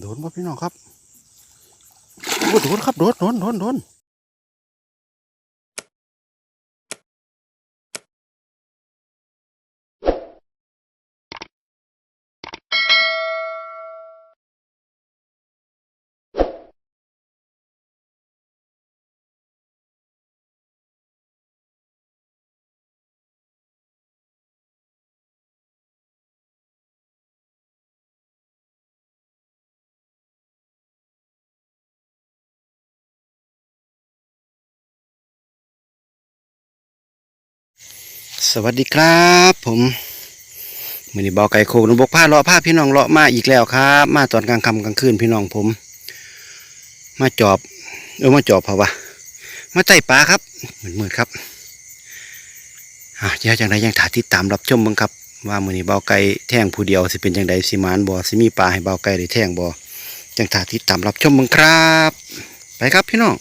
โดนบ่พี่น้องครับโดนครับโดนโดนโดนโดน วัสดีครับ ผมมือนี้บาไก่โคกนบกผ้าเลาะผ้าพี่น้องเลาะมาอีกแล้วครับ มาตอนกลางค่ำกลางคืนพี่น้องผม มาจอบเออมาจอบเพราะว่ามาไต่ปลาครับเหมือนๆครับอะเดี๋ยวจังไดยังถาติดตามรับชมบ้างครับ ว่ามือนี้เบาไก่แท่งผู้เดียวสิเป็นจังไดสิมานบ่สิมีปลาให้เบาไก่ได้แท่งบ่จังถาติดตามรับชมบ้างครับ ไปครับพี่น้อง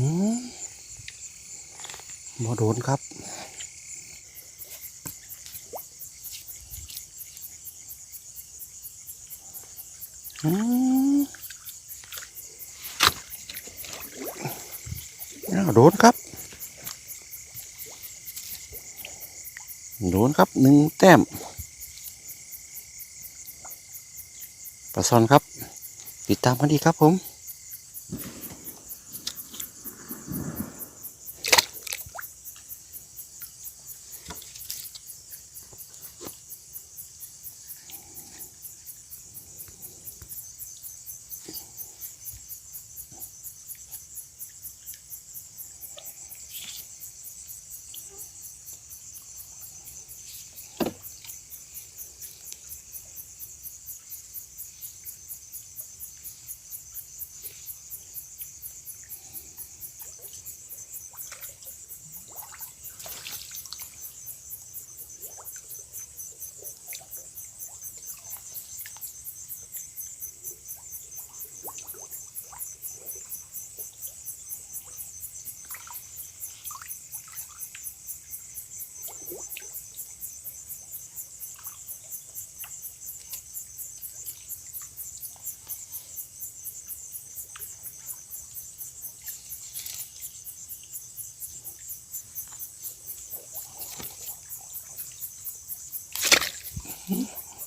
มบ่โดนครับอืมโดนครับ โดนครับหนึ่งแต้มปลาซอนครับ ติดตามพันดีครับผม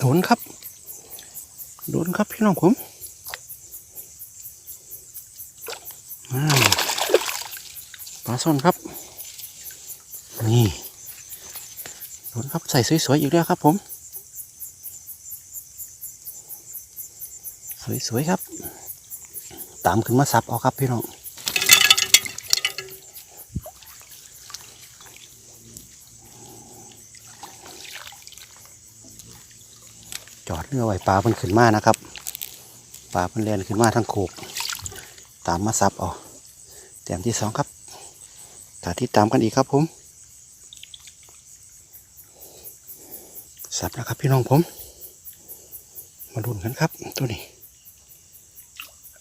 โดนครับ โดนครับพี่น้องผมปลาซ่อนครับ นี่โดนครับใส่สวยๆอีกแล้วครับผม สวยๆครับ ตามขึ้นมาซับเอาครับพี่น้อง จอดเรือไว้ปลาเพิ่นขึ้นมานะครับปลาเพิ่นเลียนขึ้นมาทั้งโขกตามมาซับเอาแต้มที่สองครับถ้าที่ตามกันอีกครับผมซับแล้วครับพี่น้องผม มาลุ้นกันครับ ตัวนี้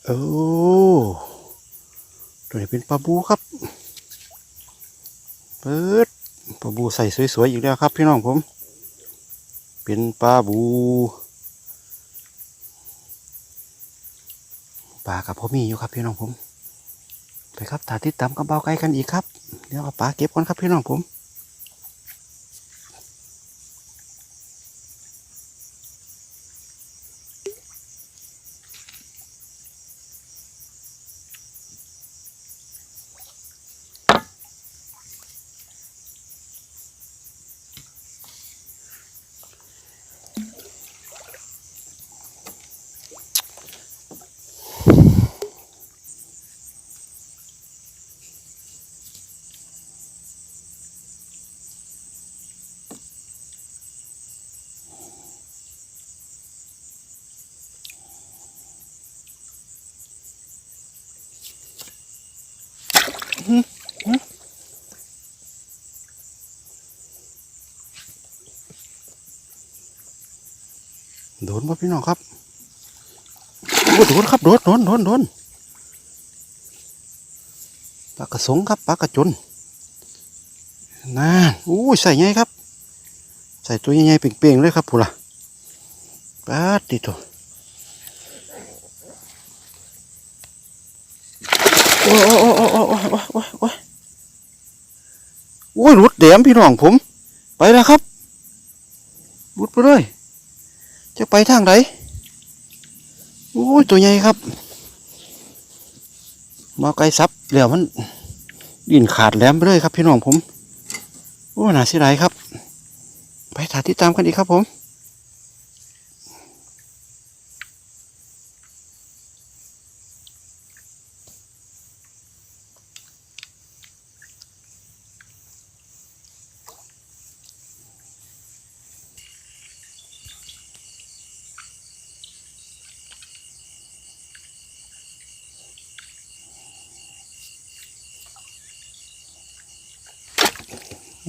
โอ้ตัวนี้เป็นปลาบูครับเปิดปลาบูใส่สวยๆอีกแล้วครับ พี่น้องผม เป็นปลาบูปลากับพ่อมีอยู่ครับพี่น้องผม ไปครับถาติดตามกับเบาไกลกันอีกครับเดี๋ยวเอาปลาเก็บก่อนครับพี่น้องผม นป่ะพี่น้องครับโอ้โดนครับโดนโดนโดนโดนปลากระสงครับปลากระจนน่าอู้ยใส่ไงครับ ใส่ตัวใหญ่ๆเปล่งๆเลยครับพูล่ะปาดติโตโอ้โอ้ยโอ้ยโอ้ยโอ้ยโอ้ยโอ้ยโอ้ยโอ้หลุดแดมพี่น้องผม ไปแล้วครับหลุดไปเลย จะไปทางไหนโอ้ยตัวใหญ่ครับมาไกลซับเหลี่ยวมันดินขาดแหลมไปเลยครับพี่น้องผม โอ้ยน่าเสียดายครับ ไปถ่ายติดตามกันอีกครับผม บ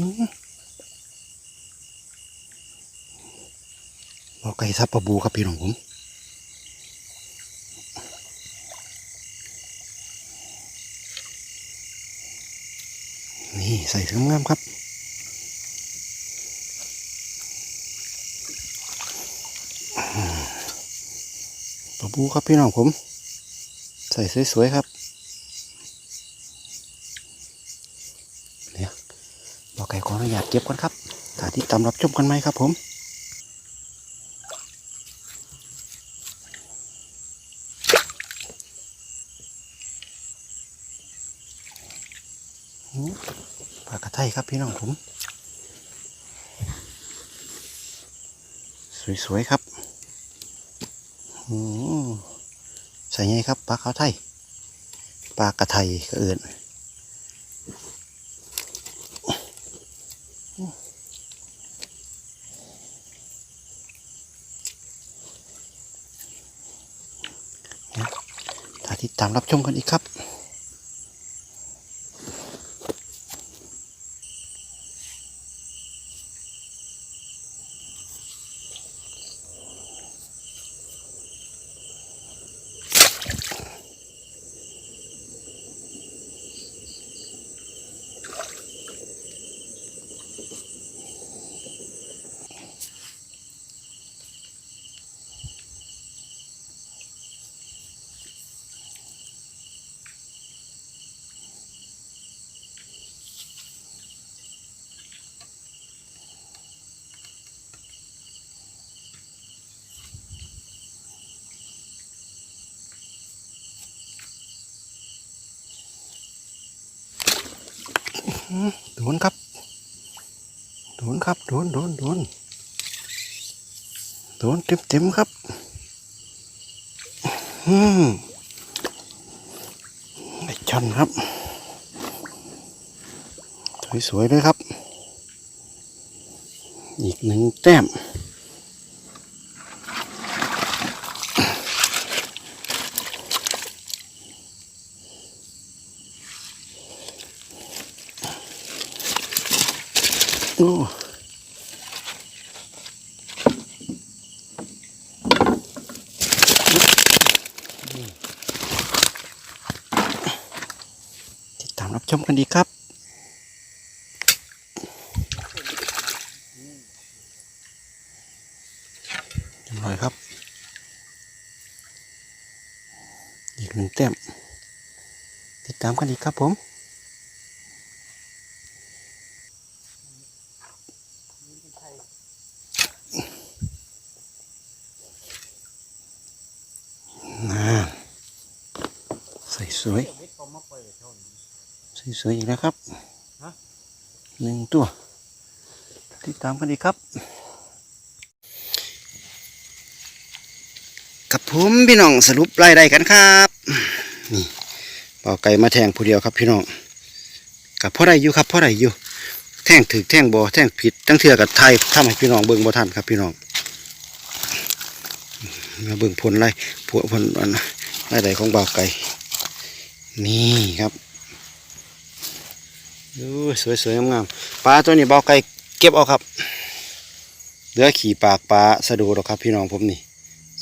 อกไก่ซับปลาบูครับพี่น้องผมนี่ใส่ถึงงามครับปลาบูครับพี่น้องผม ใส่สวยๆครับเนี่ย บอกไก่ขออนุญาตเก็บก่อนครับถ้าที่ตามรับชมกันไหมครับผมปลากระไทครับพี่น้องผม สวย ๆ ครับใส่ไงครับปลาขาวไทยปลากระไทยก็เอื่นถ้าติดตามรับชมกันอีกครับ โดนครับ โดนครับ โดน โดน โดน โดนเต็มเต็มๆครับ อืมไอ้ชันครับ สวยๆเลยครับ อีกหนึ่งแต้ม โอ้ติดตามรับชมกันดีครับน้อยครับ อีกหนึ่งแต้มติดตามกันอีกครับผม น่าใส่สวยใส่สวยอีกแล้วครับหนึ่งตัว ติดตามกันดีครับกับผมพี่น้องสรุปรายได้กันครับนี่เป่าไก่มาแทงผู้เดียวครับพี่น้องกับพ่อได้อยู่ครับพ่อได้อยู่แท่งถึกแท่งบอแท่งผิดตั้งเทือกับไทยทำให้พี่น้องเบิ่งบ่ทันครับพี่น้อง มาเบิ่งผลไรผลผลอันรายได้ของบ่าวไก่นี่ครับอู้สวยๆงามๆปลาตัวนี้เบาไก่เก็บเอาครับเหลือขี่ปากปลาสะดูหรอกครับ พี่น้องผมนี่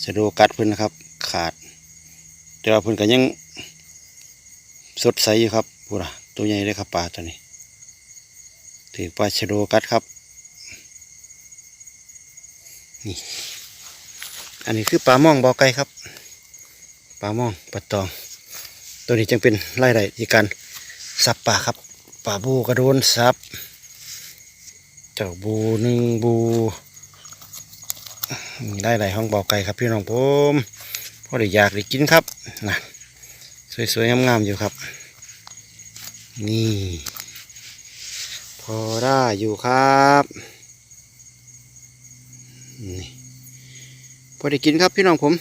สะดูกัดเพิ่นนะครับ ขาดแต่ว่าเพิ่นก็ยังสดใสอยู่ครับพูดะตัวใหญ่เลยครับปลาตัวนี้ถือปลาชะโดกัดครับ นี่ อันนี้คือปลาม่องบาไก่ครับปลาม่องปลาตอง ตัวนี้จึงเป็นไล่ได้ที่การสับปลาครับปลาบูกระโดนสับเจ้าบูหนึ่งบูได้หลายห้องบาไก่ครับพี่น้องผมพอได้อยากได้กินครับนะสวยๆงามๆอยู่ครับ นี่ พอได้อยู่ครับนี่ พอได้กินครับพี่น้องผม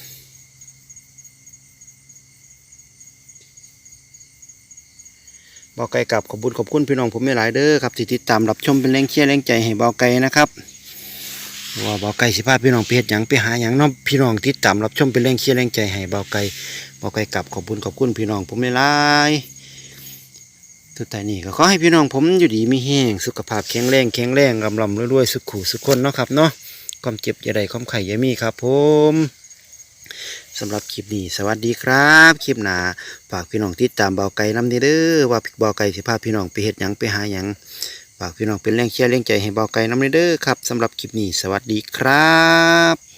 บอไก่กับขอบคุญขอบคุณพี่น้องผมไม่หลายเด้อครับที่ติดตามรับชมเป็นแรงเชียร์แรงใจให้บาไก่นะครับว่าบาไก่สิพาพี่น้องเฮ็ดหยังไปหาหยังน้องพี่น้องติดตามรับชมเป็นแรงเชียร์แรงใจให้บาไก่บาไก่กับขอบคุญขอบคุณพี่น้องผมไม่หลายสุดท้ายนี้ก็ขอให้พี่น้องผมอยู่ดีมีแห้งสุขภาพแข็งแรงแข็งแรงลำลำรวยๆสุขขู่สุขคนเนาะครับเนาะ ความเจ็บอย่าใด้ความไข่อย่ามีครับผมสำหรับคลิปนี้สวัสดีครับ คลิปหนาฝากพี่น้องติดตามเบาไก่น้ำเด้อว่าเบาไก่สิพาพี่น้องไปเห็ดหยังไปหาหยังฝากพี่น้องเป็นแรงเชียร์แรงใจให้เบาไก่น้ำเด้อครับสำหรับคลิปนี้สวัสดีครับ